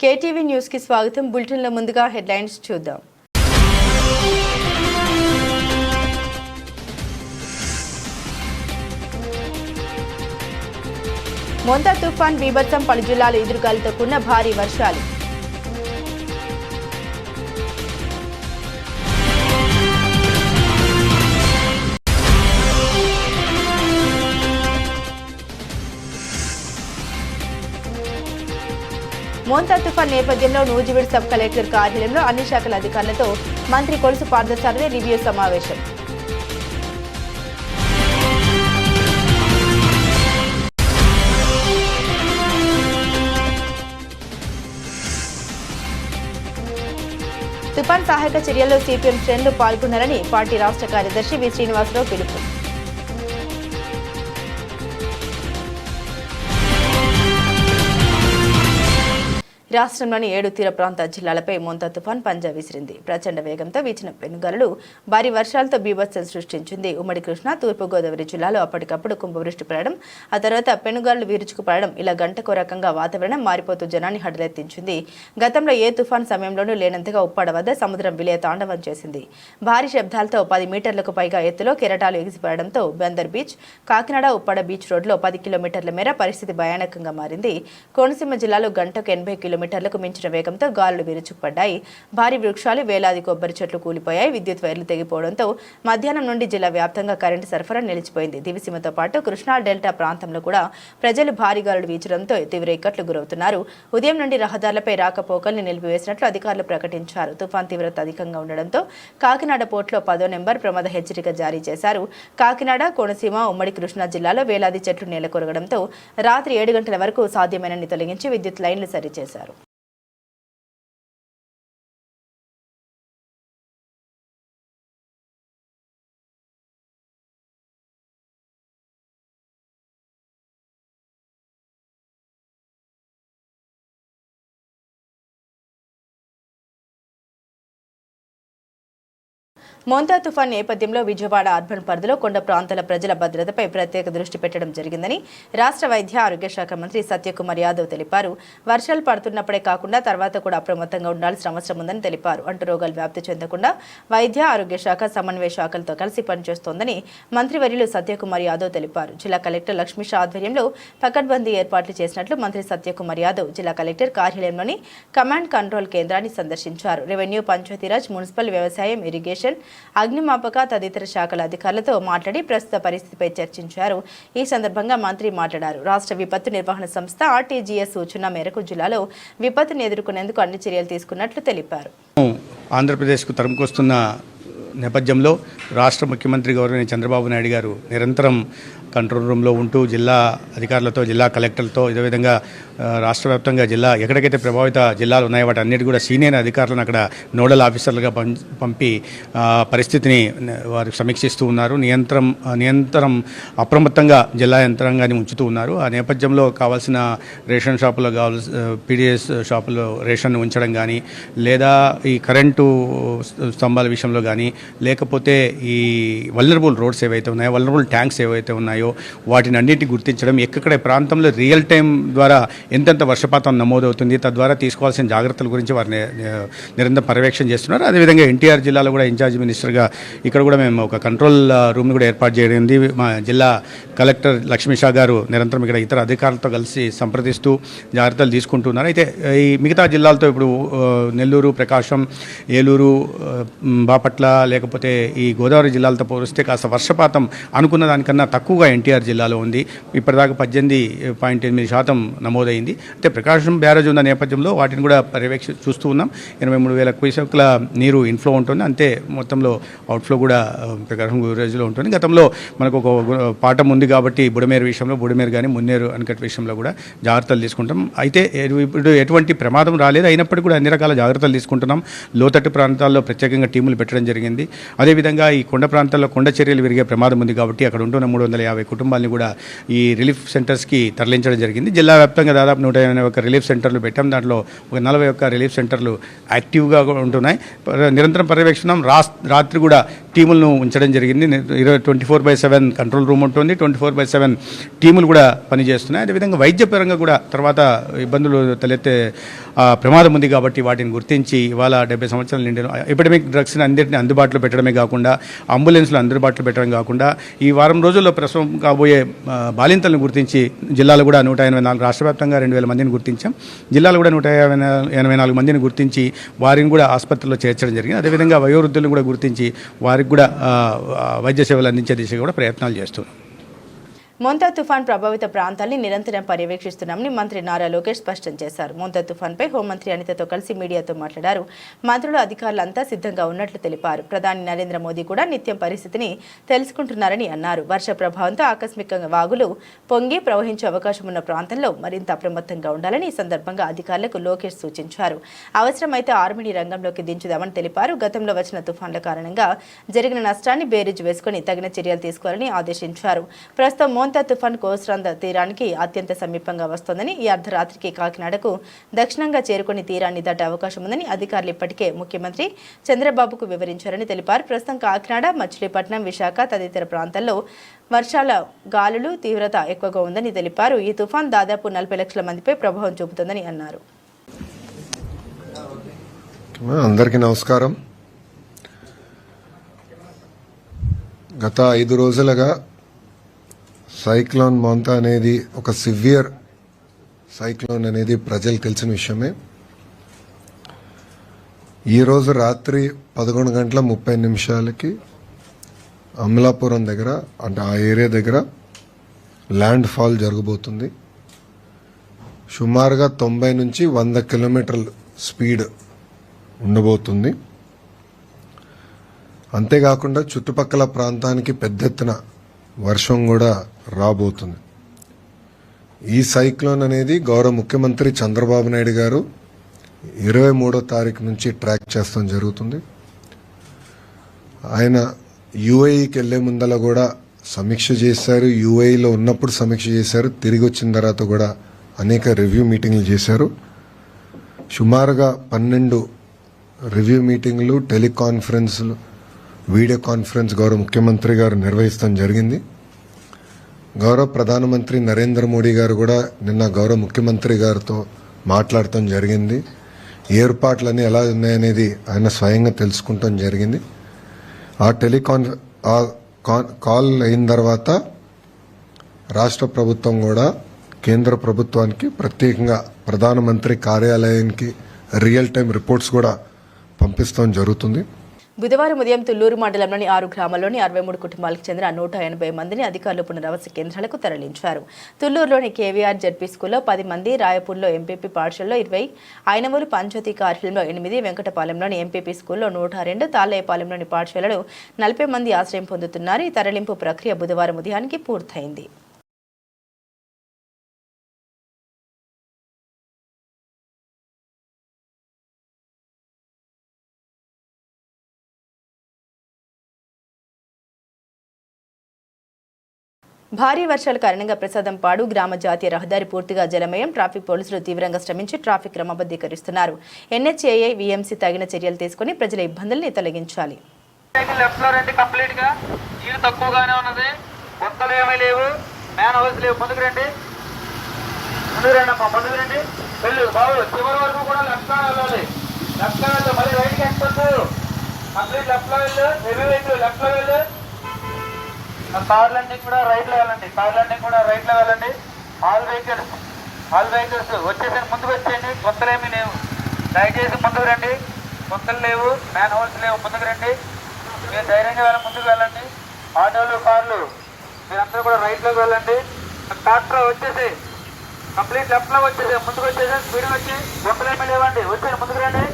KTV న్యూస్కి స్వాగతం. బులెటిన్లో ముందుగా హెడ్లైన్స్ చూద్దాం. మొంతా తుఫాన్ బీభత్సం పలు జిల్లాలు ఎదురుగాలితో కూడిన భారీ వర్షాలు. మోంతా తుఫాన్ నేపథ్యంలో నూజివీడ్ సబ్ కలెక్టర్ కార్యాలయంలో అన్ని శాఖల అధికారులతో మంత్రి కొలుసు పార్థసారథి రివ్యూ సమావేశం. తుఫాన్ సహాయక చర్యల్లో సిపిఎం శ్రేణులు పాల్గొన్నారని పార్టీ రాష్ట్ర కార్యదర్శి వి శ్రీనివాసరావు పిలుపు. రాష్ట్రంలోని ఏడు తీర ప్రాంత జిల్లాలపై మొంత తుఫాన్ పంజా విసిరింది. ప్రచండ వేగంతో వీచిన పెనుగాలులు భారీ వర్షాలతో బీభత్సం సృష్టించింది. ఉమ్మడి కృష్ణ తూర్పుగోదావరి జిల్లాలో అప్పటికప్పుడు కుంభవృష్టి పడడం ఆ తర్వాత పెనుగాలు విరుచుకుపడడం ఇలా గంటకు రకంగా వాతావరణం మారిపోతూ జనాన్ని హడలెత్తించింది. గతంలో ఏ తుఫాన్ సమయంలోనూ లేనంతగా ఉప్పాడ వద్ద సముద్రం విలయ తాండవం చేసింది. భారీ శబ్దాలతో పది మీటర్లకు పైగా ఎత్తులో కెరటాలు ఎగిసిపడడంతో బందర్ బీచ్ కాకినాడ ఉప్పాడ బీచ్ రోడ్లో పది కిలోమీటర్ల మేర పరిస్థితి భయానకంగా మారింది. కోనసీమ జిల్లాలో గంటకు ఎనభై కిలోమీటర్లకు మించిన వేగంతో గాలులు విరుచుకుపడ్డాయి. భారీ వృక్షాలు వేలాది కొబ్బరి చెట్లు కూలిపోయాయి. విద్యుత్ వైర్లు తెగిపోవడంతో మధ్యాహ్నం నుండి జిల్లా వ్యాప్తంగా కరెంటు సరఫరా నిలిచిపోయింది. దివిసీమతో పాటు కృష్ణా డెల్టా ప్రాంతంలో కూడా ప్రజలు భారీ గాలులు వీచడంతో తీవ్ర ఇక్కట్లు గురవుతున్నారు. ఉదయం నుండి రహదారులపై రాకపోకల్ని నిలిపివేసినట్లు అధికారులు ప్రకటించారు. తుఫాన్ తీవ్రత అధికంగా ఉండడంతో కాకినాడ పోర్టులో పదో నెంబర్ ప్రమాద హెచ్చరిక జారీ చేశారు. కాకినాడ కోనసీమ ఉమ్మడి కృష్ణా జిల్లాలో వేలాది చెట్లు నేల కొరగడంతో రాత్రి ఏడు గంటల వరకు సాధ్యమైనన్ని తొలగించి విద్యుత్ లైన్లు సరిచేశారు. మోంతా తుఫాన్ నేపథ్యంలో విజయవాడ అర్బన్ పరిధిలో కొండ ప్రాంతాల ప్రజల భద్రతపై ప్రత్యేక దృష్టి పెట్టడం జరిగిందని రాష్ట్ర వైద్య ఆరోగ్య శాఖ మంత్రి సత్యకుమార్ యాదవ్ తెలిపారు. వర్షాలు పడుతున్నప్పుడే కాకుండా తర్వాత కూడా అప్రమత్తంగా ఉండాల్సిన అవసరం ఉందని తెలిపారు. అంటు రోగాలు వ్యాప్తి చెందకుండా వైద్య ఆరోగ్య శాఖ సమన్వయ శాఖలతో కలిసి పనిచేస్తోందని మంత్రివర్యులు సత్యకుమార్ యాదవ్ తెలిపారు. జిల్లా కలెక్టర్ లక్ష్మీష ఆధ్వర్యంలో పకడ్బందీ ఏర్పాట్లు చేసినట్లు మంత్రి సత్యకుమార్ యాదవ్ జిల్లా కలెక్టర్ కార్యాలయంలోని కమాండ్ కంట్రోల్ కేంద్రాన్ని సందర్శించారు. రెవెన్యూ పంచాయతీరాజ్ మున్సిపల్ వ్యవసాయం ఇరిగేషన్ అగ్నిమాపక తదితర శాఖల అధికారులతో మాట్లాడి ప్రస్తుత పరిస్థితిపై చర్చించారు. ఈ సందర్భంగా మంత్రి మాట్లాడారు. రాష్ట్ర విపత్తు నిర్వహణ సంస్థ ఆర్టీజీఎస్ సూచన మేరకు జిల్లాలో విపత్తును ఎదుర్కొనేందుకు అన్ని చర్యలు తీసుకున్నట్లు తెలిపారు. ఆంధ్రప్రదేశ్కు తరుముకొస్తున్న నేపథ్యంలో రాష్ట్ర ముఖ్యమంత్రి గౌరవనీయ చంద్రబాబు నాయుడు గారు నిరంతరం కంట్రోల్ రూమ్లో ఉంటూ జిల్లా అధికారులతో జిల్లా కలెక్టర్లతో ఇదే విధంగా రాష్ట్ర వ్యాప్తంగా జిల్లా ఎక్కడికైతే ప్రభావిత జిల్లాలు ఉన్నాయో వాటి అన్నిటి కూడా సీనియర్ అధికారులను అక్కడ నోడల్ ఆఫీసర్లుగా పం- పంపి పరిస్థితిని వారు సమీక్షిస్తూ ఉన్నారు. నియంత్రం ఆ, నియంత్రం అప్రమత్తంగా జిల్లా యంత్రాంగాన్ని ఉంచుతూ ఉన్నారు. ఆ నేపథ్యంలో కావాల్సిన రేషన్ షాపులో కావాల్సిన పీడిఎస్ షాపులో రేషన్ ఉంచడం కానీ లేదా ఈ కరెంటు స్తంభాల విషయంలో కానీ లేకపోతే ఈ వల్నరబుల్ రోడ్స్ ఏవైతే ఉన్నాయో వల్నరబుల్ ట్యాంక్స్ ఏవైతే ఉన్నాయో వాటిని అన్నిటి గుర్తించడం ఎక్కడ ప్రాంతంలో రియల్ టైం ద్వారా ఎంతెంత వర్షపాతం నమోదవుతుంది తద్వారా తీసుకోవాల్సిన జాగ్రత్తల గురించి వారిని నిరంతరం పర్యవేక్షణ చేస్తున్నారు. అదేవిధంగా ఎన్టీఆర్ జిల్లాలో కూడా ఇన్ఛార్జ్ మినిస్టర్గా ఇక్కడ కూడా మేము ఒక కంట్రోల్ రూమ్ని కూడా ఏర్పాటు చేయడింది మా జిల్లా కలెక్టర్ లక్ష్మీ షా గారు నిరంతరం ఇక్కడ ఇతర అధికారులతో కలిసి సంప్రదిస్తూ జాగ్రత్తలు తీసుకుంటున్నారు అయితే ఈ మిగతా జిల్లాలతో ఇప్పుడు నెల్లూరు ప్రకాశం ఏలూరు బాపట్ల లేకపోతే ఈ గోదావరి జిల్లాలతో పోలిస్తే కాస్త వర్షపాతం అనుకున్న దానికన్నా తక్కువగా ఎన్టీఆర్ జిల్లాలో ఉంది. ఇప్పటిదాకా పద్దెనిమిది పాయింట్ ఎనిమిది శాతం నమోదైంది. అయితే ప్రకాశం బ్యారేజ్ ఉన్న నేపథ్యంలో వాటిని కూడా పర్యవేక్ష చూస్తూ ఉన్నాం. ఎనభై మూడు వేల క్యూసెక్ల నీరు ఇన్ఫ్లో ఉంటుంది. అంతే మొత్తంలో అవుట్ఫ్లో కూడా ప్రకాశం బ్యారేజ్లో ఉంటుంది. గతంలో మనకు ఒక పాఠం ఉంది కాబట్టి బుడమేరు విషయంలో బుడమేరు కానీ మున్నేరు అనికట్ విషయంలో కూడా జాగ్రత్తలు తీసుకుంటాం. అయితే ఇప్పుడు ఎటువంటి ప్రమాదం రాలేదు. అయినప్పటికీ కూడా అన్ని రకాల జాగ్రత్తలు తీసుకుంటున్నాం. లోతట్టు ప్రాంతాల్లో ప్రత్యేకంగా టీములు పెట్టడం జరిగింది. అదేవిధంగా ఈ కొండ ప్రాంతాల్లో కొండ చర్యలు విరిగే ప్రమాదం ఉంది కాబట్టి అక్కడ ఉంటున్న మూడు వందల యాభై యాభై కుటుంబాలని కూడా ఈ రిలీఫ్ సెంటర్స్కి తరలించడం జరిగింది. జిల్లా వ్యాప్తంగా దాదాపు నూట ఎనభై ఒక్క రిలీఫ్ సెంటర్లు పెట్టాం. దాంట్లో ఒక నలభై ఒక్క రిలీఫ్ సెంటర్లు యాక్టివ్గా ఉంటున్నాయి. నిరంతరం పర్యవేక్షణం. రాత్రి కూడా టీములను ఉంచడం జరిగింది. ఇరవై twenty four by seven control room ఉంటుంది. ట్వంటీ ఫోర్ బై సెవెన్ టీములు కూడా పనిచేస్తున్నాయి. అదేవిధంగా వైద్యపరంగా కూడా తర్వాత ఇబ్బందులు తలెత్తే ప్రమాదం ఉంది కాబట్టి వాటిని గుర్తించి ఇవాళ డెబ్బై సంవత్సరాలు నిండిన ఎపిడమిక్ డ్రగ్స్ని అందరినీ అందుబాటులో పెట్టడమే కాకుండా అంబులెన్స్లు అందుబాటులో పెట్టడం కాకుండా ఈ వారం రోజుల్లో ప్రసవం కాబోయే బాలింతలను గుర్తించి జిల్లాలో కూడా నూట ఎనభై నాలుగు రాష్ట్ర వ్యాప్తంగా రెండు వేల మందిని గుర్తించాం. జిల్లాలో కూడా నూట యాభై ఎనభై నాలుగు మందిని గుర్తించి వారిని కూడా ఆసుపత్రిలో చేర్చడం జరిగింది. అదేవిధంగా వయోవృద్ధులను కూడా గుర్తించి వారికి కూడా వైద్య సేవలు అందించే దిశగా కూడా ప్రయత్నాలు చేస్తున్నాం. మొంతా తుఫాన్ ప్రభావిత ప్రాంతాల్ని నిరంతరం పర్యవేక్షిస్తున్నామని మంత్రి నారా లోకేష్ స్పష్టం చేశారు. మొంతా తుఫాన్పై హోంమంత్రి అనితతో కలిసి మీడియాతో మాట్లాడారు. మంత్రులు అధికారులంతా సిద్ధంగా ఉన్నట్లు తెలిపారు. ప్రధాని నరేంద్ర మోదీ కూడా నిత్యం పరిస్థితిని తెలుసుకుంటున్నారని అన్నారు. వర్ష ప్రభావంతో ఆకస్మికంగా వాగులు పొంగి ప్రవహించే అవకాశం ఉన్న ప్రాంతంలో మరింత అప్రమత్తంగా ఉండాలని ఈ సందర్భంగా అధికారులకు లోకేష్ సూచించారు. అవసరమైతే ఆర్మీని రంగంలోకి దించుదామని తెలిపారు. గతంలో వచ్చిన తుఫాన్ల కారణంగా జరిగిన నష్టాన్ని బేరీజు వేసుకుని తగిన చర్యలు తీసుకోవాలని ఆదేశించారు. ప్రస్తుతం మోంతా తుఫాన్ కోస్రాంద తీరానికి అత్యంత సమీపంగా వస్తోందని ఈ అర్ధరాత్రికి కాకినాడకు దక్షిణంగా చేరుకుని తీరాన్ని దాటే అవకాశం ఉందని అధికారులు ఇప్పటికే ముఖ్యమంత్రి చంద్రబాబుకు వివరించారని తెలిపారు. ప్రస్తుతం కాకినాడ మచిలీపట్నం విశాఖ తదితర ప్రాంతాల్లో వర్షాల గాలులు తీవ్రత ఎక్కువగా ఉందని తెలిపారు. ఈ తుఫాన్ దాదాపు నలభై లక్షల మందిపై ప్రభావం చూపుతుందని అన్నారు. అందరికీ నమస్కారం. గత ఐదు రోజులుగా సైక్లోన్ మోంతా అనేది ఒక సివియర్ సైక్లోన్ అనేది ప్రజలు తెలిసిన విషయమే. ఈరోజు రాత్రి పదకొండు గంటల ముప్పై నిమిషాలకి అమలాపురం దగ్గర అంటే ఆ ఏరియా దగ్గర ల్యాండ్ ఫాల్ జరగబోతుంది. సుమారుగా తొంభై నుంచి వంద కిలోమీటర్ల స్పీడ్ ఉండబోతుంది. అంతేకాకుండా చుట్టుపక్కల ప్రాంతానికి పెద్ద ఎత్తున వర్షం కూడా రాబోతుంది. ఈ సైక్లోన్ అనేది గౌరవ ముఖ్యమంత్రి చంద్రబాబు నాయుడు గారు ఇరవై మూడో తారీఖు నుంచి ట్రాక్ చేస్తాం జరుగుతుంది. ఆయన యుఏఈకి వెళ్ళే ముందల కూడా సమీక్ష చేశారు. యుఏఈలో ఉన్నప్పుడు సమీక్ష చేశారు. తిరిగి వచ్చిన తర్వాత కూడా అనేక రివ్యూ మీటింగ్లు చేశారు. సుమారుగా పన్నెండు రివ్యూ మీటింగ్లు టెలికాన్ఫరెన్స్లు వీడియో కాన్ఫరెన్స్ గౌరవ ముఖ్యమంత్రి గారు నిర్వహిస్తాం జరిగింది. గౌరవ ప్రధానమంత్రి నరేంద్ర మోడీ గారు కూడా నిన్న గౌరవ ముఖ్యమంత్రి గారితో మాట్లాడటం జరిగింది. ఏర్పాట్లన్నీ ఎలా ఉన్నాయనేది ఆయన స్వయంగా తెలుసుకుంటాం జరిగింది. ఆ టెలికాన్ ఆ కాన్- కాల్ అయిన తర్వాత రాష్ట్ర ప్రభుత్వం కూడా కేంద్ర ప్రభుత్వానికి ప్రత్యేకంగా ప్రధానమంత్రి కార్యాలయానికి రియల్ టైం రిపోర్ట్స్ కూడా పంపిస్తాం జరుగుతుంది. బుధవారం ఉదయం తుళ్ళూరు మండలంలోని ఆరు గ్రామాల్లోని అరవై మూడు కుటుంబాలకు చెందిన నూట ఎనభై మందిని అధికారులు పునరావాస కేంద్రాలకు తరలించారు. తుల్లూరులోని కేవీఆర్ జడ్పీ స్కూల్లో పది మంది రాయపూర్లో ఎంపీపీ పాఠశాలలో ఇరవై ఐనవూరు పంచాయతీ కార్యాలయంలో ఎనిమిది వెంకటపాలెంలోని ఎంపీపీ స్కూల్లో నూట రెండు తాళ్ళేపాలెంలోని పాఠశాలలో నలభై మంది ఆశ్రయం పొందుతున్నారు. ఈ తరలింపు ప్రక్రియ బుధవారం ఉదయానికి పూర్తయింది. భారీ వర్షాల కారణంగా ప్రసాదంపాడు గ్రామ జాతీయ రహదారి పూర్తిగా జలమయం. ట్రాఫిక్ పోలీసులు తీవ్రంగా శ్రమించి ట్రాఫిక్ క్రమబద్ధీకరిస్తున్నారు. ఎన్హెచ్ఏఐ విఎంసీ తగిన చర్యలు తీసుకుని ప్రజల ఇబ్బందుల్ని తొలగించాలి. లెఫ్ట్లో తక్కువగానే ఉన్నది. లేవు. లేవు. రండి. వెళ్ళు. చివరి వరకు కూడా మళ్ళీ లెఫ్ట్లో వెళ్ళు. హెవీ వెహికల్ లెఫ్ట్లో వెళ్ళు. కార్లన్నీ కూడా రైట్లో వెళ్ళండి. కార్లన్నీ కూడా రైట్లో వెళ్ళండి. ఆల్ వెహికల్స్ ఆల్ వెహికల్స్ వచ్చేసి ముందుకు వచ్చేయండి గుంతలేమీ లేవు. దయచేసి ముందుకు రండి. గుంతలు లేవు. మ్యాన్ హోల్స్ లేవు. ముందుకు రండి. మీరు ధైర్యంగా వెళ్ళ ముందుకు వెళ్ళండి. ఆటోలు కార్లు మీరందరూ కూడా రైట్లోకి వెళ్ళండి. ట్రాక్టర్ వచ్చేసి కంప్లీట్ లెఫ్ట్లో వచ్చేసి ముందుకు వచ్చేసి స్పీడ్ వచ్చి గుంతలేమీ లేవండి. వచ్చేసి ముందుకు రండి.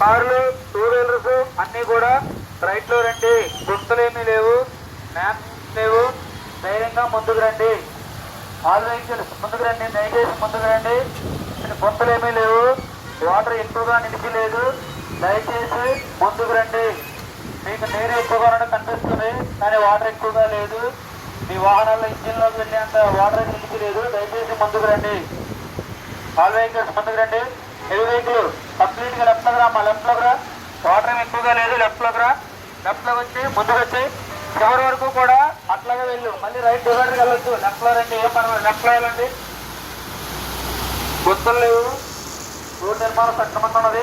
కార్లు టూ వీలర్స్ అన్నీ కూడా రైట్లో రండి. గుర్తులేమీ లేవు. మ్యామ్ లేవు ధైర్యంగా ముందుకు రండి ఆలోచించండి వెహికల్స్ ముందుకు రండి దయచేసి ముందుకు రండి గుంతలేమీ లేవు వాటర్ ఎక్కువగా నిలిపిలేదు. దయచేసి ముందుకు రండి మీకు నీరు ఎక్కువగా కనిపిస్తుంది కానీ వాటర్ ఎక్కువగా లేదు. మీ వాహనాల్లో ఇంజిన్లోకి వెళ్ళేంత వాటర్ నిలిపి లేదు దయచేసి ముందుకు రండి. ఆల్ వెహికల్స్ ముందుకు రండి. హెవీ వెహికల్ కంప్లీట్గా లెఫ్ట్లోకి రా మా లెఫ్ట్లోకి రా. వాటర్ ఎక్కువగా లేదు లెఫ్ట్లోకి రా. లెఫ్ట్లోకి వచ్చి ముందుకు వచ్చి. చివరి వరకు కూడా అట్లాగే వెళ్ళు. మళ్ళీ రైట్ డివైడర్ వెళ్ళొచ్చు. లెఫ్ట్లో రండి. ఏం పర్వాలేదు. లెఫ్ట్లో వెళ్ళండి. గుంతలు లేవు. రోడ్ నిర్మాణం సక్రమంగా ఉన్నది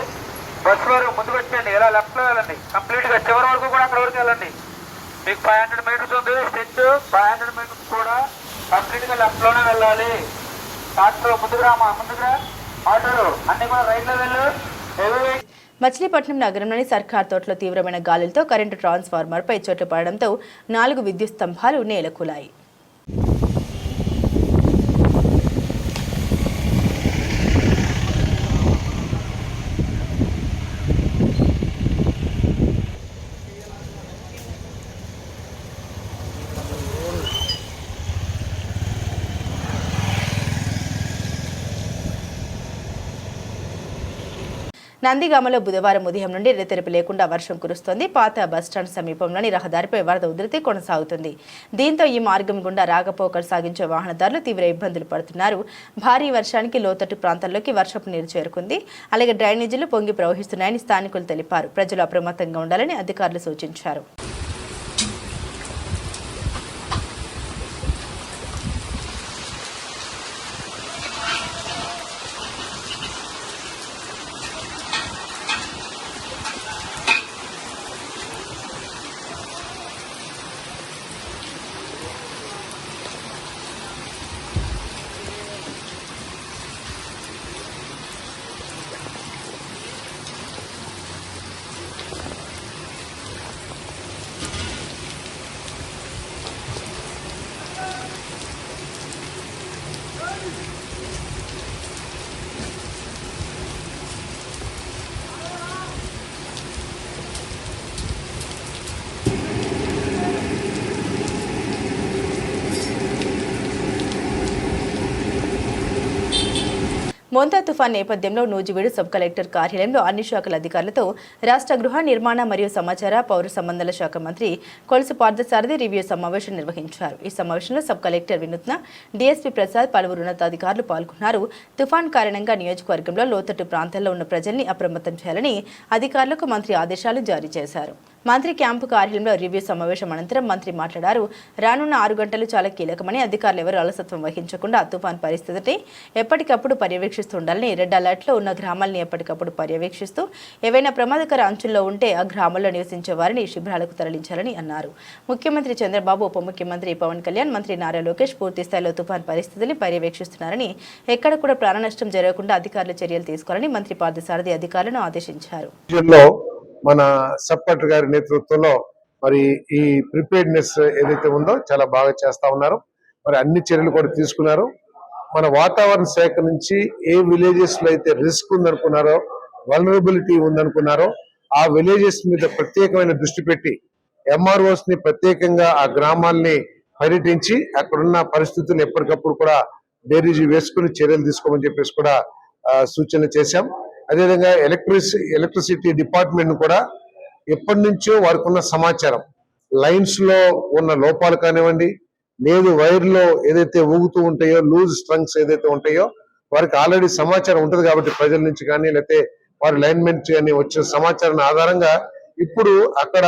బస్సు వరకు ముందుకు వచ్చేయండి ఇలా లెఫ్ట్లో వెళ్ళండి. కంప్లీట్గా చివరి వరకు కూడా అక్కడ వరకు వెళ్ళండి. మీకు ఫైవ్ హండ్రెడ్ మీటర్స్ ఉంది. స్టెచ్ ఫైవ్ హండ్రెడ్ మీటర్స్ కూడా కంప్లీట్గా లెఫ్ట్లోనే వెళ్ళాలి. ట్రాక్టర్ ముందుకు రామా? ముందుగా ఆటోలు అన్ని కూడా రైట్లో వెళ్ళు. హెవీ వెయిట్ మచిలీపట్నం నగరంలోని సర్కార్ తోటలో తీవ్రమైన గాలులతో కరెంటు ట్రాన్స్ఫార్మర్పై చోట్లు పడడంతో నాలుగు విద్యుత్ స్తంభాలు నేలకూలాయి. నందిగామలో బుధవారం ఉదయం నుండి రెతెరపి లేకుండా వర్షం కురుస్తోంది. పాత బస్టాండ్ సమీపంలోని రహదారిపై వరద ఉధృతి కొనసాగుతుంది. దీంతో ఈ మార్గం గుండా రాకపోకలు సాగించే వాహనదారులు తీవ్ర ఇబ్బందులు పడుతున్నారు. భారీ వర్షానికి లోతట్టు ప్రాంతాల్లోకి వర్షపు నీరు చేరుకుంది. అలాగే డ్రైనేజీలు పొంగి ప్రవహిస్తున్నాయని స్థానికులు తెలిపారు. ప్రజలు అప్రమత్తంగా ఉండాలని అధికారులు సూచించారు. మొంతా తుఫాన్ నేపథ్యంలో నూజివీడు సబ్ కలెక్టర్ కార్యాలయంలో అన్ని శాఖల అధికారులతో రాష్ట్ర గృహ నిర్మాణ మరియు సమాచార పౌర సంబంధాల శాఖ మంత్రి కొలుసు పార్థసారథి రివ్యూ సమావేశం నిర్వహించారు. ఈ సమావేశంలో sub collector Vinutna DSP Prasad పలువురు ఉన్నతాధికారులు పాల్గొన్నారు. తుఫాన్ కారణంగా నియోజకవర్గంలో లోతట్టు ప్రాంతాల్లో ఉన్న ప్రజల్ని అప్రమత్తం చేయాలని అధికారులకు మంత్రి ఆదేశాలు జారీ చేశారు. మంత్రి క్యాంపు కార్యాలయంలో రివ్యూ సమావేశం అనంతరం మంత్రి మాట్లాడారు. రానున్న ఆరు గంటలు చాలా కీలకమని అధికారులు ఎవరు అలసత్వం వహించకుండా తుఫాన్ పరిస్థితిని ఎప్పటికప్పుడు పర్యవేక్షిస్తుండాలని రెడ్ అలర్ట్లో ఉన్న గ్రామాలని ఎప్పటికప్పుడు పర్యవేక్షిస్తూ ఏవైనా ప్రమాదకర అంచుల్లో ఉంటే ఆ గ్రామాల్లో నివసించే వారిని శిబిరాలకు తరలించాలని అన్నారు. ముఖ్యమంత్రి చంద్రబాబు ఉప ముఖ్యమంత్రి పవన్ కళ్యాణ్ మంత్రి నారా లోకేష్ పూర్తి స్థాయిలో తుఫాన్ పరిస్థితిని పర్యవేక్షిస్తున్నారని ఎక్కడ కూడా ప్రాణ నష్టం జరగకుండా అధికారులు చర్యలు తీసుకోవాలని మంత్రి పార్థసారథి అధికారులను ఆదేశించారు. మన సబ్ గారి నేతృత్వంలో మరి ఈ ప్రిపేర్డ్నెస్ ఏదైతే ఉందో చాలా బాగా చేస్తా ఉన్నారు. మరి అన్ని చర్యలు కూడా తీసుకున్నారు. మన వాతావరణ శాఖ నుంచి ఏ విలేజెస్లో అయితే రిస్క్ ఉందనుకున్నారో వలనరబిలిటీ ఉందనుకున్నారో ఆ విలేజెస్ మీద ప్రత్యేకమైన దృష్టి పెట్టి ఎంఆర్ఓస్ని ప్రత్యేకంగా ఆ గ్రామాల్ని పర్యటించి అక్కడున్న పరిస్థితులు ఎప్పటికప్పుడు కూడా బేరీజు వేసుకుని చర్యలు తీసుకోమని చెప్పేసి కూడా సూచన చేశాం. అదేవిధంగా ఎలక్ట్రిసి ఎలక్ట్రిసిటీ డిపార్ట్మెంట్ కూడా ఎప్పటి నుంచో వారికి ఉన్న సమాచారం. లైన్స్లో ఉన్న లోపాలు కానివ్వండి లేదు వైర్లో ఏదైతే ఊగుతూ ఉంటాయో లూజ్ స్ట్రంగ్స్ ఏదైతే ఉంటాయో వారికి ఆల్రెడీ సమాచారం ఉంటుంది కాబట్టి ప్రజల నుంచి కానీ లేకపోతే వారి లైన్మెంట్ కానీ వచ్చిన సమాచారం ఆధారంగా ఇప్పుడు అక్కడ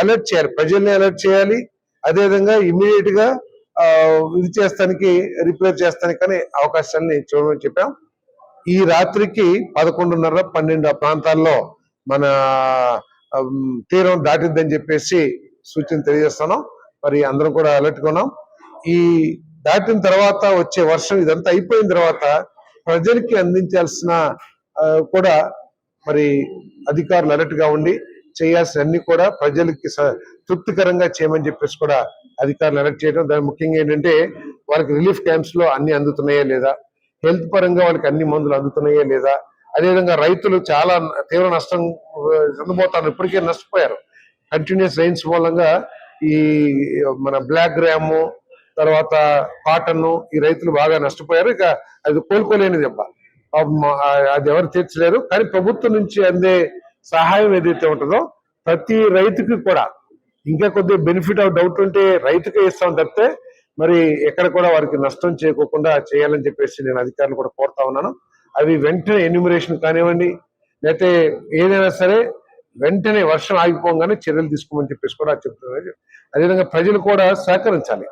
అలర్ట్ చేయాలి. ప్రజల్ని అలర్ట్ చేయాలి. అదేవిధంగా ఇమీడియట్గా ఇది చేస్తానికి రిపేర్ చేస్తానికి కానీ అవకాశాన్ని చూడమని చెప్పాం. ఈ రాత్రికి పదకొండున్నర పన్నెండు ఆ ప్రాంతాల్లో మన తీరం దాటిద్దని చెప్పేసి సూచన తెలియజేస్తున్నాం. మరి అందరం కూడా అలర్ట్ కొన్నాం ఈ దాటిన తర్వాత వచ్చే వర్షం ఇదంతా అయిపోయిన తర్వాత ప్రజలకి అందించాల్సిన కూడా మరి అధికారులు అలర్ట్గా ఉండి చేయాల్సిన అన్ని కూడా ప్రజలకి స- తృప్తికరంగా చేయమని చెప్పేసి కూడా అధికారులు అలర్ట్ చేయడం. దాని ముఖ్యంగా ఏంటంటే వారికి రిలీఫ్ క్యాంప్స్లో అన్ని అందుతున్నాయా లేదా హెల్త్ పరంగా వాళ్ళకి అన్ని మందులు అందుతున్నాయా లేదా? అదేవిధంగా రైతులు చాలా తీవ్ర నష్టం ఆ, చెందబోతారు ఇప్పటికే నష్టపోయారు. కంటిన్యూస్ రైన్స్ మూలంగా ఈ మన బ్లాక్ గ్రాము తర్వాత కాటన్ ఈ రైతులు బాగా నష్టపోయారు. ఇక అది కోలుకోలేని దెబ్బ. అది ఎవరు తీర్చలేరు. కానీ ప్రభుత్వం నుంచి అందే సహాయం ఏదైతే ఉంటుందో ప్రతి రైతుకి కూడా. ఇంకా కొద్దిగా బెనిఫిట్ ఆఫ్ డౌట్ ఉంటే రైతుకే ఇస్తాం తప్పితే మరి ఎక్కడ కూడా వారికి నష్టం చేయకోకుండా చేయాలని చెప్పేసి నేను అధికారులు కూడా కోరుతా ఉన్నాను. అవి వెంటనే ఎన్యూమరేషన్ కానివ్వండి లేకపోతే ఏదైనా సరే వెంటనే వర్షం ఆగిపోగానే చర్యలు తీసుకోమని చెప్పేసి కూడా చెప్తున్నారు. అదేవిధంగా ప్రజలు కూడా సహకరించాలి.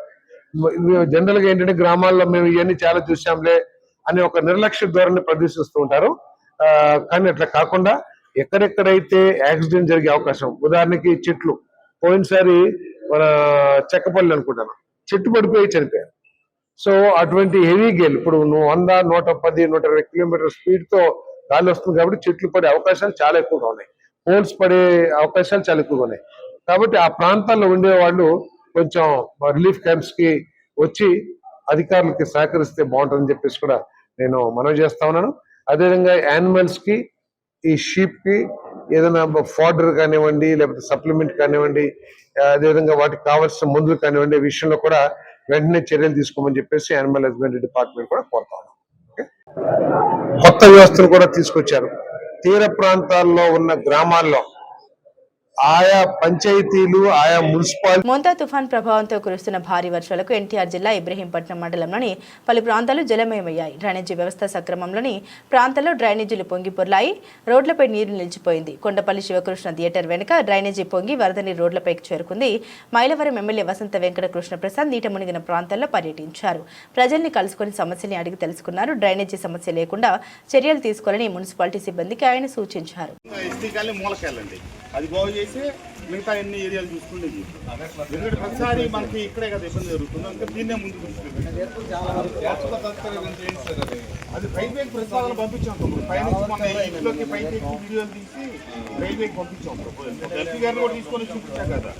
జనరల్గా ఏంటంటే గ్రామాల్లో మేము ఇవన్నీ చాలా చూసాంలే అనే ఒక నిర్లక్ష్య ధోరణి ప్రదర్శిస్తూ ఉంటారు. కానీ అట్లా కాకుండా ఎక్కడెక్కడైతే యాక్సిడెంట్ జరిగే అవకాశం ఉదాహరణకి చెట్లు పోయినసారి మన చెక్కపల్లి అనుకుంటాను. చెట్టు పడిపోయి చనిపోయారు. సో అటువంటి హెవీ గేల్ ఇప్పుడు నువ్వు వంద నూట పది నూట ఇరవై కిలోమీటర్ స్పీడ్తో గాలి వస్తుంది కాబట్టి చెట్లు పడే అవకాశాలు చాలా ఎక్కువగా ఉన్నాయి. పోల్స్ పడే అవకాశాలు చాలా ఎక్కువగా ఉన్నాయి. కాబట్టి ఆ ప్రాంతాల్లో ఉండే వాళ్ళు కొంచెం రిలీఫ్ క్యాంప్స్కి వచ్చి అధికారులకి సహకరిస్తే బాగుంటుందని చెప్పేసి కూడా నేను మనవి చేస్తా ఉన్నాను. అదేవిధంగా యానిమల్స్కి ఈ షీప్కి ఏదైనా ఫాడర్ కానివ్వండి లేకపోతే సప్లిమెంట్ కానివ్వండి అదేవిధంగా వాటికి కావాల్సిన మందులు కానివ్వండి విషయంలో కూడా వెంటనే చర్యలు తీసుకోమని చెప్పేసి యానిమల్ హస్బెండరీ డిపార్ట్మెంట్ కూడా కోరుతా ఓకే? కొత్త వ్యవస్థలు కూడా తీసుకొచ్చారు తీర ప్రాంతాల్లో ఉన్న గ్రామాల్లో ఆయా పంచాయతీలు ఆయా మున్సిపాలిటీ మోంతా తుఫాన్ ప్రభావంతో కురుస్తున్న భారీ వర్షాలకు ఎన్టీఆర్ జిల్లా ఇబ్రహీంపట్నం మండలంలోని పలు ప్రాంతాలు జలమయమయ్యాయి. డ్రైనేజీ వ్యవస్థ సక్రమంలోని ప్రాంతాల్లో డ్రైనేజీలు పొంగి పొర్లాయి రోడ్లపై నీరు నిలిచిపోయింది. కొండపల్లి శివకృష్ణ థియేటర్ వెనుక డ్రైనేజీ పొంగి వరద నీరు రోడ్లపైకి చేరుకుంది. మైలవరం ఎమ్మెల్యే వసంత వెంకట కృష్ణప్రసాద్ నీట మునిగిన ప్రాంతాల్లో పర్యటించారు. ప్రజల్ని కలుసుకొని సమస్యల్ని అడిగి తెలుసుకున్నారు. డ్రైనేజీ సమస్య లేకుండా చర్యలు తీసుకోవాలని మున్సిపాలిటీ సిబ్బందికి ఆయన సూచించారు. అది బాగు చేసి మిగతా అన్ని ఏరియాలు చూసుకుంటే ఎందుకంటే ప్రతిసారి మనకి ఇక్కడే కదా ఇబ్బంది జరుగుతుంది. అందుకే దీన్నే ముందు అది ప్రైవేట్ ప్రతిపాదన పంపించాం మన ఇంట్లోకి పైకి వీడియోలు తీసి రైల్వేకి పంపించాం ఎంపీ గారిని కూడా తీసుకొని చూపించాం కదా.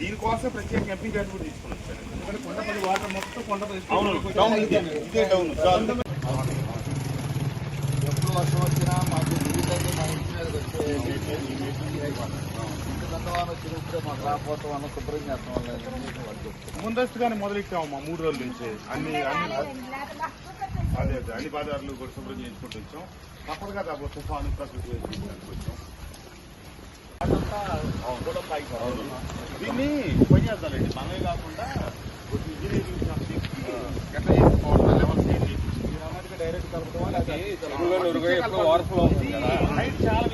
దీనికోసం ప్రత్యేక ఎంపీ గారిని కూడా తీసుకొని వచ్చాను. ఎందుకంటే కొండపల్లి వాటర్ మొత్తం కొండపల్లి అవును. డౌన్. ఇదే. ఇదే డౌన్. డౌన్ ఎప్పుడు వర్షం వచ్చినా మాకు నీళ్ళన్నీ మా ఇంటి మీదకి గందవాన వచ్చినప్పుడే మాకు రాకపోతే మనం శుభ్రం చేస్తాం వాళ్ళు ముందస్తుగానే మొదలెట్టామమ్మా మూడు రోజుల నుంచి. అన్ని అన్ని అదే అదే అన్ని బాధారులు కూడా శుభ్రం చేసుకుంటూ వచ్చాం. తప్పదు కదా అబ్బో తుఫాను ప్రకృతి వచ్చాం. దీన్ని పని చేద్దామండి మనమే కాకుండా ఇంజనీరింగ్ ఎట్లా చేసుకోవాలి. డైరెక్ట్ కలపడం హైట్ చాలా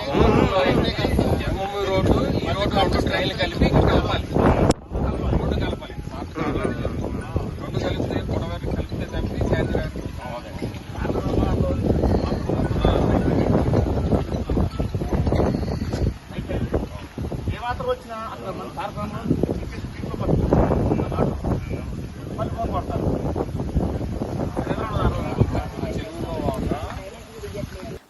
వేరియేషన్ రోడ్డు ఈ రోడ్డు ట్రైన్లు కలిపి కలపాలి రోడ్డు కలపాలి రోడ్డు కలిపితే పొడవారు కలిపితే తప్పి కేంద్రం ఏ మాత్రం వచ్చినా అక్కడ మన కార్యక్రమం దీంట్లో పడుతుంది మళ్ళీ ఫోన్ కొడతారు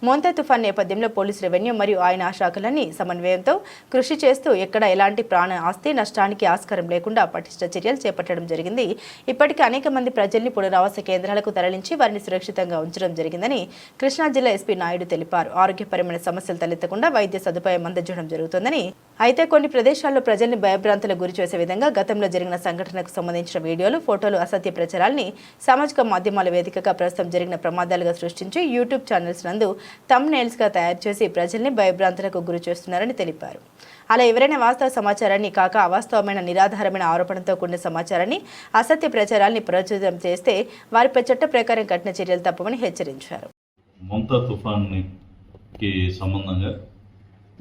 మోంతా తుఫాన్ నేపథ్యంలో పోలీసు రెవెన్యూ మరియు ఆయన ఆ శాఖలన్నీ సమన్వయంతో కృషి చేస్తూ ఎక్కడ ఎలాంటి ప్రాణ ఆస్తి నష్టానికి ఆస్కారం లేకుండా పటిష్ట చర్యలు చేపట్టడం జరిగింది. ఇప్పటికే అనేక మంది ప్రజల్ని పునరావాస కేంద్రాలకు తరలించి వారిని సురక్షితంగా ఉంచడం జరిగిందని కృష్ణా జిల్లా ఎస్పీ నాయుడు తెలిపారు. ఆరోగ్యపరమైన సమస్యలు తలెత్తకుండా వైద్య సదుపాయం అందించడం జరుగుతుందని. అయితే కొన్ని ప్రదేశాల్లో ప్రజల్ని భయభ్రాంతులకు గురి చేసే విధంగా గతంలో జరిగిన సంఘటనకు సంబంధించిన వీడియోలు ఫోటోలు అసత్య ప్రచారాల్ని సామాజిక మాధ్యమాల వేదికగా ప్రస్తుతం జరిగిన ప్రమాదాలుగా సృష్టించి యూట్యూబ్ ఛానల్స్ నందు తమ్ నెయిల్స్గా తయారు చేసి ప్రజల్ని భయభ్రాంతులకు గురి చేస్తున్నారని తెలిపారు. అలా ఎవరైనా వాస్తవ సమాచారాన్ని కాక అవాస్తవమైన నిరాధారమైన ఆరోపణతో కూడిన సమాచారాన్ని అసత్య ప్రచారాన్ని ప్రచురితం చేస్తే వారిపై చట్ట ప్రకారం కఠిన చర్యలు తప్పవని హెచ్చరించారు. మమతా తుఫాన్కి సంబంధంగా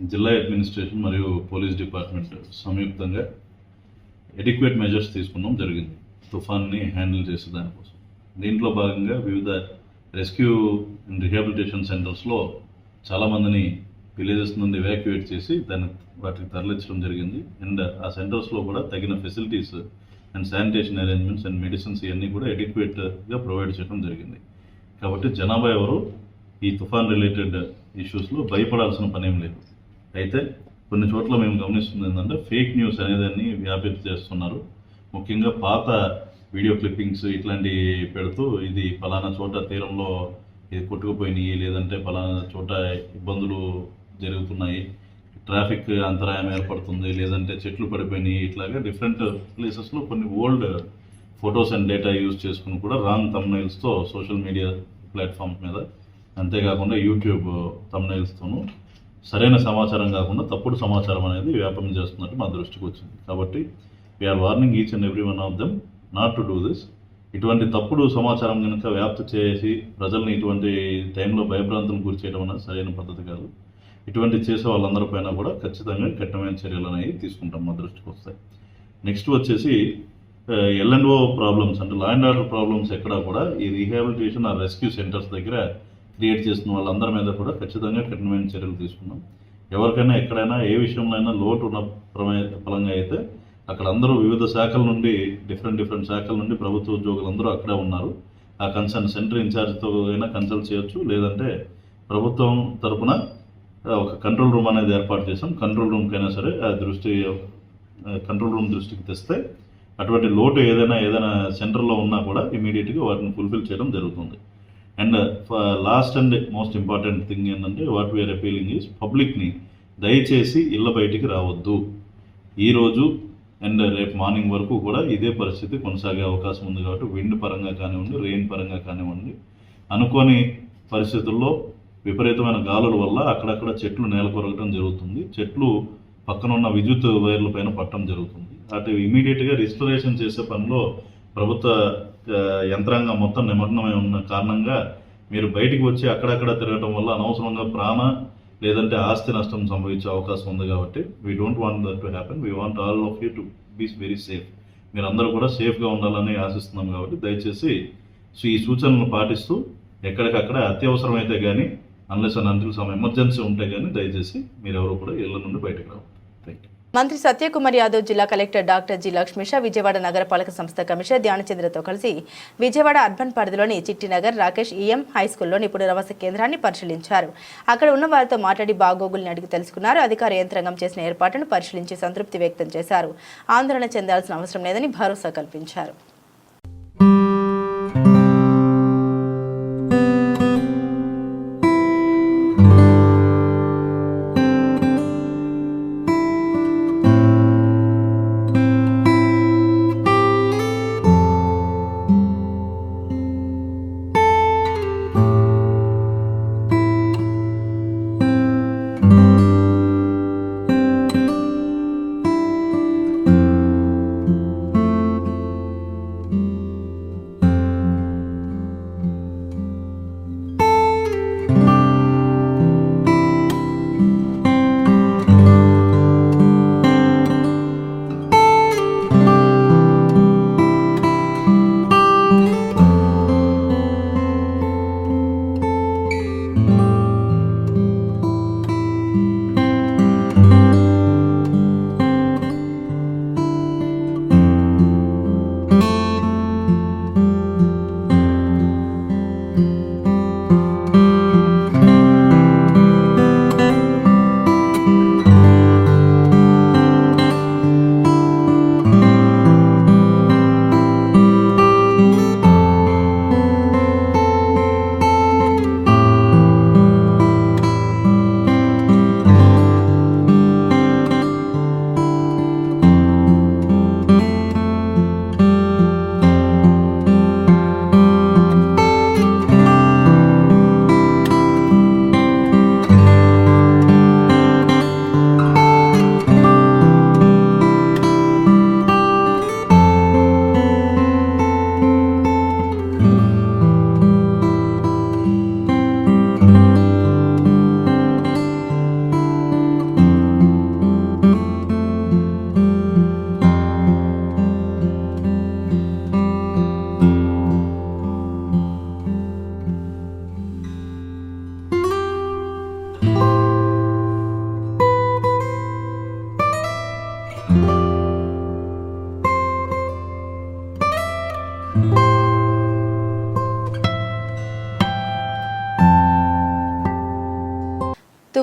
జిల్లా అడ్మినిస్ట్రేషన్ మరియు పోలీస్ డిపార్ట్మెంట్ సంయుక్తంగా ఎడిక్వేట్ మెజర్స్ తీసుకున్నాం జరిగింది. తుఫాన్ని హ్యాండిల్ చేసే దానికోసం. దీంట్లో భాగంగా వివిధ రెస్క్యూ అండ్ రిహాబిలిటేషన్ సెంటర్స్లో చాలామందిని విలేజెస్ నుండి ఎవాక్యుయేట్ చేసి దాన్ని వాటికి తరలించడం జరిగింది. అండ్ ఆ సెంటర్స్లో కూడా తగిన facilities and sanitation arrangements and medicines ఇవన్నీ కూడా ఎడ్యుక్వేట్గా ప్రొవైడ్ చేయడం జరిగింది. కాబట్టి జనాభా ఎవరు? ఈ తుఫాన్ రిలేటెడ్ ఇష్యూస్లో భయపడాల్సిన పనేం లేదు. అయితే కొన్ని చోట్ల మేము గమనిస్తుంది ఏంటంటే ఫేక్ న్యూస్ అనేదాన్ని వ్యాప్తి చేస్తున్నారు. ముఖ్యంగా పాత వీడియో క్లిప్పింగ్స్ ఇట్లాంటివి పెడుతూ ఇది ఫలానా చోట తీరంలో ఇది కొట్టుకుపోయినాయి లేదంటే ఫలానా చోట ఇబ్బందులు జరుగుతున్నాయి ట్రాఫిక్ అంతరాయం ఏర్పడుతుంది లేదంటే చెట్లు పడిపోయినాయి ఇట్లాగా డిఫరెంట్ ప్లేసెస్లో కొన్ని old photos and data use చేసుకుని కూడా రాంగ్ తమ్నైల్స్తో సోషల్ మీడియా ప్లాట్ఫామ్స్ మీద అంతేకాకుండా యూట్యూబ్ తమ్నైల్స్తోనూ సరైన సమాచారం కాకుండా తప్పుడు సమాచారం అనేది వ్యాపారం చేస్తున్నట్టు మా దృష్టికి వచ్చింది. కాబట్టి we're warning each and every one of them not to do this ఇటువంటి తప్పుడు సమాచారం కనుక వ్యాప్తి చేసి ప్రజల్ని ఇటువంటి టైంలో భయభ్రాంతులు గురి చేయడం అనేది సరైన పద్ధతి కాదు. ఇటువంటి చేసే వాళ్ళందరి పైన కూడా ఖచ్చితంగా కఠినమైన చర్యలు అనేవి తీసుకుంటాం మా దృష్టికి వస్తాయి నెక్స్ట్ వచ్చేసి ఎల్ అండ్ ఓ ప్రాబ్లమ్స్ అంటే లా అండ్ ఆర్డర్ ప్రాబ్లమ్స్ ఎక్కడా కూడా ఈ రీహాబిలిటేషన్ ఆ రెస్క్యూ సెంటర్స్ దగ్గర క్రియేట్ చేస్తున్న వాళ్ళందరి మీద కూడా ఖచ్చితంగా కఠినమైన చర్యలు తీసుకున్నాం. ఎవరికైనా ఎక్కడైనా ఏ విషయంలో అయినా లోటు ఉన్న ప్రమే- ఫలంగా అయితే అక్కడ అందరూ వివిధ శాఖల నుండి డిఫరెంట్ డిఫరెంట్ శాఖల నుండి ప్రభుత్వ ఉద్యోగులు అందరూ అక్కడే ఉన్నారు. ఆ కన్సర్న్ సెంటర్ ఇన్ఛార్జ్తో అయినా కన్సల్ట్ చేయొచ్చు. లేదంటే ప్రభుత్వం తరపున ఒక కంట్రోల్ రూమ్ అనేది ఏర్పాటు చేసాం కంట్రోల్ రూమ్కైనా సరే ఆ దృష్టి కంట్రోల్ రూమ్ దృష్టికి తెస్తే అటువంటి లోటు ఏదైనా ఏదైనా సెంటర్లో ఉన్నా కూడా ఇమీడియట్గా వాటిని ఫుల్ఫిల్ చేయడం జరుగుతుంది. And last and most important thing ఏంటంటే వాట్ వీఆర్ అపీలింగ్ ఈజ్ పబ్లిక్ని దయచేసి ఇళ్ళ బయటికి రావద్దు. ఈరోజు అండ్ రేపు మార్నింగ్ వరకు కూడా ఇదే పరిస్థితి కొనసాగే అవకాశం ఉంది కాబట్టి విండ్ పరంగా కానివ్వండి రెయిన్ పరంగా కానివ్వండి. అనుకోని పరిస్థితుల్లో విపరీతమైన గాలుల వల్ల అక్కడక్కడ చెట్లు నేల కొరగడం జరుగుతుంది. చెట్లు పక్కన ఉన్న విద్యుత్ వైర్ల పైన పట్టడం జరుగుతుంది. అటు ఇమీడియట్గా రిస్టరేషన్ చేసే పనిలో ప్రభుత్వ యంత్రాంగం మొత్తం నిమగ్నమై ఉన్న కారణంగా మీరు బయటికి వచ్చి అక్కడక్కడ తిరగటం వల్ల అనవసరంగా ప్రాణ లేదంటే ఆస్తి నష్టం సంభవించే అవకాశం ఉంది కాబట్టి we don't want that to happen we want all of you to be very safe మీరందరూ కూడా సేఫ్గా ఉండాలని ఆశిస్తున్నాం కాబట్టి దయచేసి సో ఈ సూచనలను పాటిస్తూ ఎక్కడికక్కడ అత్యవసరమైతే కానీ unless un until some emergency ఉంటే కానీ దయచేసి మీరెవరు కూడా ఇళ్ళ నుండి బయటకు రావు థ్యాంక్ యూ మంత్రి సత్యకుమార్ యాదవ్ జిల్లా collector doctor G Lakshmisha Vijayawada నగరపాలక సంస్థ కమిషనర్ ధ్యానచంద్రతో కలిసి విజయవాడ అర్బన్ పరిధిలోని చిట్టినగర్ రాకేష్ ఈఎం హై స్కూల్లోని రవాస కేంద్రాన్ని పరిశీలించారు. అక్కడ ఉన్న వారితో మాట్లాడి బాగోగుల్ని అడిగి తెలుసుకున్నారు. అధికార యంత్రాంగం చేసిన ఏర్పాటును పరిశీలించి సంతృప్తి వ్యక్తం చేశారు. ఆందోళన చెందాల్సిన అవసరం లేదని భరోసా కల్పించారు.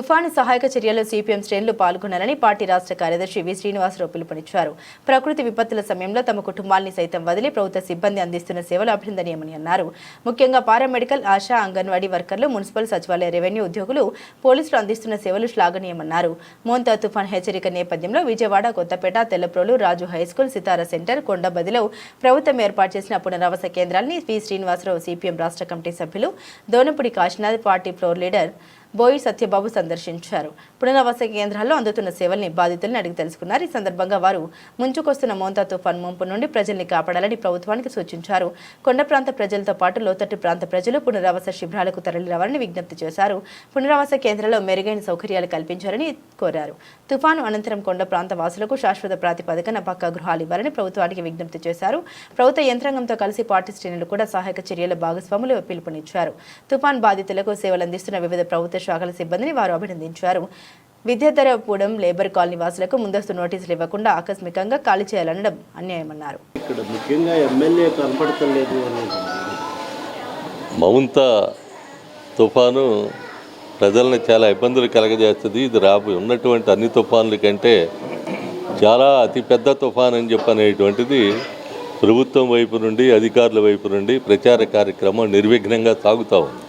తుఫాను సహాయక చర్యల్లో సిపిఎం శ్రేణులు పాల్గొనాలని పార్టీ రాష్ట్ర కార్యదర్శి వి శ్రీనివాసరావు పిలుపునిచ్చారు. ప్రకృతి విపత్తుల సమయంలో తమ కుటుంబాల్ని సైతం వదిలి ప్రభుత్వ సిబ్బంది అందిస్తున్న సేవలు అభినందనీయమని అన్నారు. ముఖ్యంగా పారామెడికల్ ఆశా అంగన్వాడీ వర్కర్లు మున్సిపల్ సచివాలయ రెవెన్యూ ఉద్యోగులు పోలీసులు అందిస్తున్న సేవలు శ్లాఘనీయమన్నారు. మోంతా తుఫాన్ హెచ్చరిక నేపథ్యంలో Vijayawada Kothapeta Tellaprolu Raju high school Sitara centre కొండబదిలో ప్రభుత్వం ఏర్పాటు చేసిన పునరావాస కేంద్రాన్ని వి శ్రీనివాసరావు సిపిఎం రాష్ట్ర కమిటీ సభ్యులు Donepudi Kasinath party floor leader Boyi Satyababu సందర్శించారు. పునరావాస కేంద్రాల్లో అందుతున్న సేవల్ని బాధితుల్ని అడిగి తెలుసుకున్నారు. ఈ సందర్భంగా వారు ముంచుకొస్తున్న మోంతా తుఫాన్ ముంపు నుండి ప్రజల్ని కాపాడాలని ప్రభుత్వానికి సూచించారు. కొండ ప్రాంత ప్రజలతో పాటు లోతట్టు ప్రాంత ప్రజలు పునరావాస శిబిరాలకు తరలిరావాలని విజ్ఞప్తి చేశారు. పునరావాస కేంద్రాల్లో మెరుగైన సౌకర్యాలు కల్పించాలని కోరారు. తుఫాను అనంతరం కొండ ప్రాంత వాసులకు శాశ్వత ప్రాతిపదికన పక్కా గృహాలు ఇవ్వాలని ప్రభుత్వానికి విజ్ఞప్తి చేశారు. ప్రభుత్వ యంత్రాంగంతో కలిసి పార్టీ శ్రేణులు కూడా సహాయక చర్యల భాగస్వాములు పిలుపునిచ్చారు. తుఫాన్ బాధితులకు సేవలు అందిస్తున్న వివిధ ప్రభుత్వ శాఖల సిబ్బందిని వారు అభినందించారు. విద్యాధరపూడం లేబర్ కాలనీ వాసులకు ముందస్తు నోటీసులు ఇవ్వకుండా ఆకస్మికంగా ఖాళీ చేయాలనడం అన్యాయమన్నారు. ఇక్కడ ముఖ్యంగా ఎమ్మెల్యే కనపడతలేదు మౌంత తుఫాను ప్రజల్ని చాలా ఇబ్బందులు కలగజేస్తుంది. ఇది రాబో ఉన్నటువంటి అన్ని తుఫాన్ల కంటే చాలా అతిపెద్ద తుఫాన్ అని చెప్పనేటువంటిది ప్రభుత్వం వైపు నుండి అధికారుల వైపు నుండి ప్రచార కార్యక్రమం నిర్విఘ్నంగా సాగుతూ ఉంది.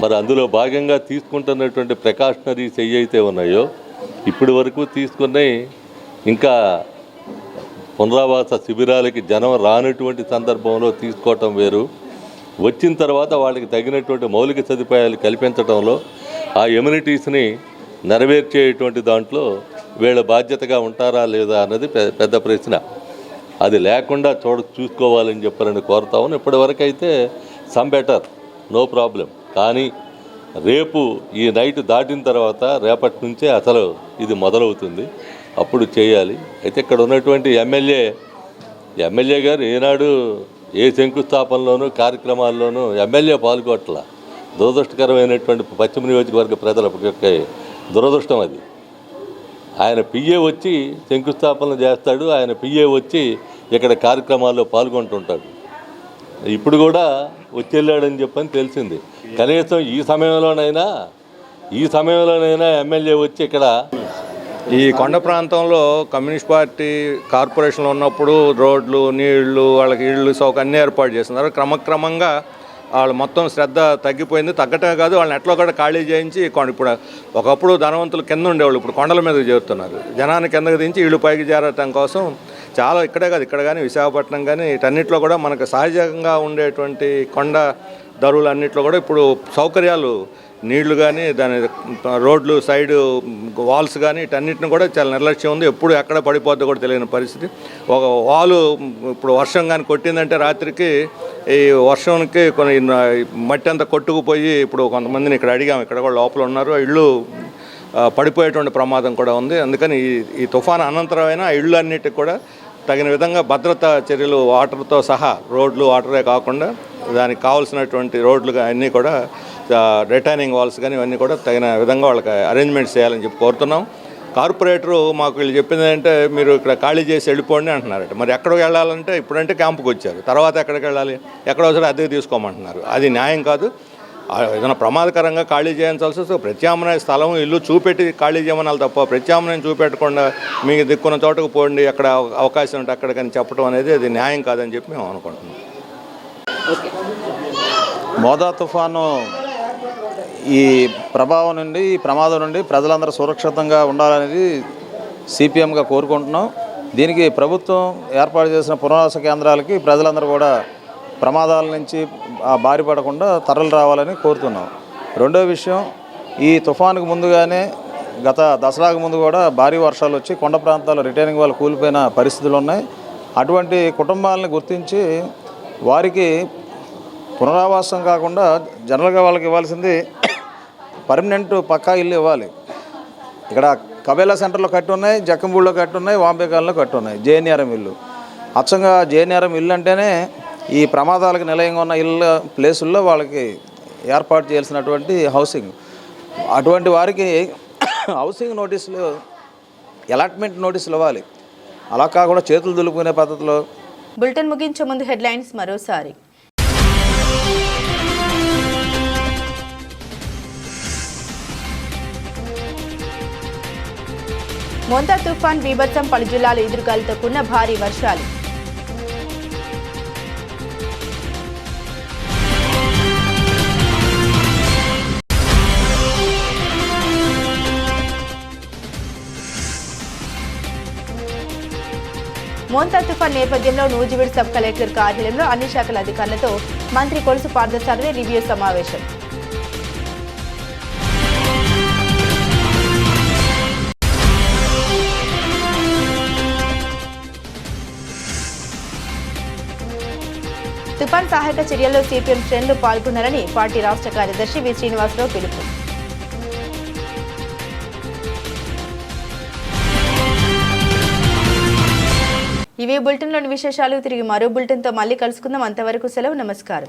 మరి అందులో భాగంగా తీసుకుంటున్నటువంటి ప్రికాషనరీస్ ఏవైతే ఉన్నాయో ఇప్పటి వరకు తీసుకున్నాయి ఇంకా పునరావాస శిబిరాలకి జనం రానటువంటి సందర్భంలో తీసుకోవటం వేరు. వచ్చిన తర్వాత వాళ్ళకి తగినటువంటి మౌలిక సదుపాయాలు కల్పించడంలో ఆ ఎమ్యూనిటీస్ని నెరవేర్చేటువంటి దాంట్లో వీళ్ళ బాధ్యతగా ఉంటారా లేదా అన్నది పెద్ద ప్రశ్న. అది లేకుండా చూడ చూసుకోవాలని చెప్పాలని కోరుతామని ఇప్పటివరకు అయితే సమ్ బెటర్ నో ప్రాబ్లం కానీ రేపు ఈ నైట్ దాటిన తర్వాత రేపటి నుంచే అసలు ఇది మొదలవుతుంది. అప్పుడు చేయాలి. అయితే ఇక్కడ ఉన్నటువంటి ఎమ్మెల్యే ఎమ్మెల్యే గారు ఏనాడు ఏ శంకుస్థాపనలోనూ కార్యక్రమాల్లోనూ ఎమ్మెల్యే పాల్గొట్ల. దురదృష్టకరమైనటువంటి పశ్చిమ నియోజకవర్గ ప్రజలకి దురదృష్టం అది. ఆయన పిఏ వచ్చి శంకుస్థాపన చేస్తాడు. ఆయన పిఏ వచ్చి ఇక్కడ కార్యక్రమాల్లో పాల్గొంటుంటాడు. ఇప్పుడు కూడా వచ్చేళ్ళాడని చెప్పని తెలిసింది. కనీసం ఈ సమయంలోనైనా ఈ సమయంలోనైనా ఎమ్మెల్యే వచ్చి ఇక్కడ ఈ కొండ ప్రాంతంలో కమ్యూనిస్ట్ పార్టీ కార్పొరేషన్లో ఉన్నప్పుడు రోడ్లు నీళ్ళు వాళ్ళకి ఇళ్ళు సౌక అన్ని ఏర్పాటు చేస్తున్నారు. క్రమక్రమంగా వాళ్ళు మొత్తం శ్రద్ధ తగ్గిపోయింది. తగ్గటమే కాదు వాళ్ళని ఎట్లా కూడా ఖాళీ చేయించి కొండ ఇప్పుడు ఒకప్పుడు ధనవంతులు కింద ఉండేవాళ్ళు ఇప్పుడు కొండల మీద చేరుతున్నారు. జనాన్ని కిందకి దించి ఇళ్ళు పైకి చేరటం కోసం చాలా ఇక్కడే కాదు ఇక్కడ కానీ విశాఖపట్నం కానీ వీటన్నిటిలో కూడా మనకు సహజంగా ఉండేటువంటి కొండ ధరలు అన్నింటిలో కూడా ఇప్పుడు సౌకర్యాలు నీళ్ళు కానీ దాని రోడ్లు సైడ్ వాల్స్ కానీ వీటన్నిటిని కూడా చాలా నిర్లక్ష్యం ఉంది. ఎప్పుడు ఎక్కడ పడిపోద్దో కూడా తెలియని పరిస్థితి. ఒక వాలు ఇప్పుడు వర్షం కానీ కొట్టిందంటే రాత్రికి ఈ వర్షంకి కొన్ని మట్టి అంతా కొట్టుకుపోయి ఇప్పుడు కొంతమందిని ఇక్కడ అడిగాము ఇక్కడ కూడా లోపల ఉన్నారు. ఇళ్ళు పడిపోయేటువంటి ప్రమాదం కూడా ఉంది. అందుకని ఈ ఈ తుఫాన్ అనంతరమైన ఇళ్ళు అన్నిటికి కూడా తగిన విధంగా భద్రతా చర్యలు వాటర్తో సహా రోడ్లు వాటరే కాకుండా దానికి కావాల్సినటువంటి రోడ్లు అన్నీ కూడా రిటర్నింగ్ వాల్స్ కానీ ఇవన్నీ కూడా తగిన విధంగా వాళ్ళకి అరేంజ్మెంట్స్ చేయాలని చెప్పి కోరుతున్నాం. కార్పొరేటరు మాకు వీళ్ళు చెప్పింది ఏంటంటే మీరు ఇక్కడ ఖాళీ చేసి వెళ్ళిపోండి అంటున్నారట. మరి ఎక్కడికి వెళ్ళాలంటే ఇప్పుడంటే క్యాంపుకి వచ్చారు తర్వాత ఎక్కడికి వెళ్ళాలి? ఎక్కడో సరే అద్దెకి తీసుకోమంటున్నారు. అది న్యాయం కాదు. ఏదైనా ప్రమాదకరంగా ఖాళీ చేయించాల్సి వస్తే ప్రత్యామ్నాయ స్థలం ఇల్లు చూపెట్టి ఖాళీ చేయమనాలి తప్ప ప్రత్యామ్నాయం చూపెట్టకుండా మీకు దిక్కున్న చోటకు పోండి అక్కడ అవకాశం ఉంటే అక్కడికని చెప్పడం అనేది అది న్యాయం కాదని చెప్పి మేము అనుకుంటున్నాం. మోదా తుఫాను ఈ ప్రభావం నుండి ఈ ప్రమాదం నుండి ప్రజలందరూ సురక్షితంగా ఉండాలనేది సిపిఎంగా కోరుకుంటున్నాం. దీనికి ప్రభుత్వం ఏర్పాటు చేసిన పునరావాస కేంద్రాలకి ప్రజలందరూ కూడా ప్రమాదాల నుంచి బారి పడకుండా తరలి రావాలని కోరుతున్నాం. రెండో విషయం ఈ తుఫానుకు ముందుగానే గత దసరాకు ముందు కూడా భారీ వర్షాలు వచ్చి కొండ ప్రాంతాల్లో రిటైనింగ్ వాళ్ళు కూలిపోయిన పరిస్థితులు ఉన్నాయి. అటువంటి కుటుంబాలను గుర్తించి వారికి పునరావాసం కాకుండా జనరల్గా వాళ్ళకి ఇవ్వాల్సింది పర్మనెంట్ పక్కా ఇల్లు ఇవ్వాలి. ఇక్కడ కబేలా సెంటర్లో కట్టి ఉన్నాయి జక్కంబూడిలో కట్టి ఉన్నాయి వాంబేకాల్లో కట్టి ఉన్నాయి జేఎన్ఆర్ఎం ఇల్లు. అచ్చంగా జేఎన్ఆర్ఎం ఇల్లు అంటేనే ఈ ప్రమాదాలకు నిలయంగా ఉన్న ఇళ్ళ ప్లేసుల్లో వాళ్ళకి ఏర్పాటు చేయాల్సినటువంటి హౌసింగ్. అటువంటి వారికి హౌసింగ్ నోటీసులు అలాట్మెంట్ నోటీసులు ఇవ్వాలి. అలా కాకుండా చేతులు దులుపుకునే పద్ధతిలో బులెటిన్ ముగించే ముందు హెడ్లైన్స్ మరోసారి. మోంతా తుఫాన్ బీభత్సం పలు జిల్లాలు ఎదురుగాలితో కూడిన భారీ వర్షాలు. మోంతా తుఫాన్ నేపథ్యంలో నూజివీడు సబ్ కలెక్టర్ కార్యాలయంలో అన్ని శాఖల అధికారులతో మంత్రి కొలుసు పార్థసారథి రివ్యూ సమావేశం. తుపాన్ సహాయక చర్యల్లో సిపిఎం శ్రేణులు పాల్గొన్నారని పార్టీ రాష్ట్ర కార్యదర్శి వి శ్రీనివాసరావు పిలుపు. ఇవే బులెటిన్లోని విశేషాలు. తిరిగి మరో బులెటిన్తో మళ్ళీ కలుసుకుందాం. అంతవరకు సెలవు. నమస్కారం.